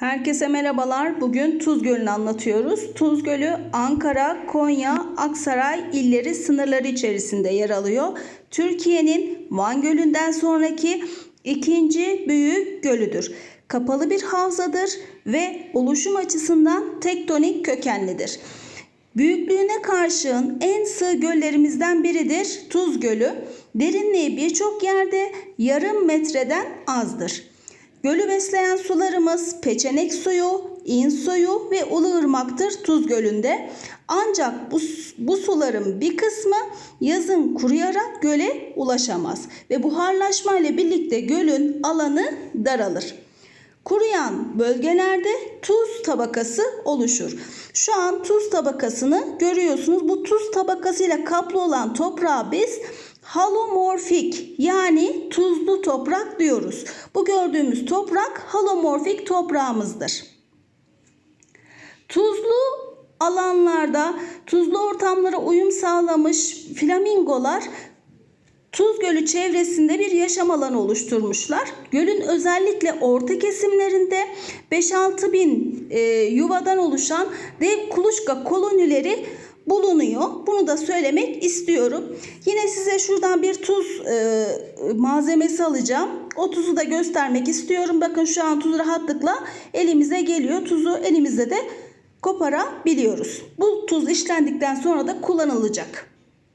Herkese merhabalar. Bugün Tuz Gölü'nü anlatıyoruz. Tuz Gölü Ankara, Konya, Aksaray illeri sınırları içerisinde yer alıyor. Türkiye'nin Van Gölü'nden sonraki ikinci büyük gölüdür. Kapalı bir havzadır ve oluşum açısından tektonik kökenlidir. Büyüklüğüne karşın en sığ göllerimizden biridir Tuz Gölü. Derinliği birçok yerde yarım metreden azdır. Gölü besleyen sularımız peçenek suyu, in suyu ve ulu ırmaktır Tuz Gölü'nde. Ancak bu, bu suların bir kısmı yazın kuruyarak göle ulaşamaz ve buharlaşma ile birlikte gölün alanı daralır. Kuruyan bölgelerde tuz tabakası oluşur. Şu an tuz tabakasını görüyorsunuz. Bu tuz tabakasıyla kaplı olan toprağa biz halomorfik yani tuzlu toprak diyoruz. Bu gördüğümüz toprak halomorfik toprağımızdır. Tuzlu alanlarda tuzlu ortamlara uyum sağlamış flamingolar Tuz Gölü çevresinde bir yaşam alanı oluşturmuşlar. Gölün özellikle orta kesimlerinde 5-6 bin e, yuvadan oluşan dev kuluçka kolonileri bulunuyor. Bunu da söylemek istiyorum. Yine size şuradan bir tuz e, malzemesi alacağım. O tuzu da göstermek istiyorum. Bakın şu an tuz rahatlıkla elimize geliyor. Tuzu elimizde de koparabiliyoruz. Bu tuz işlendikten sonra da kullanılacak.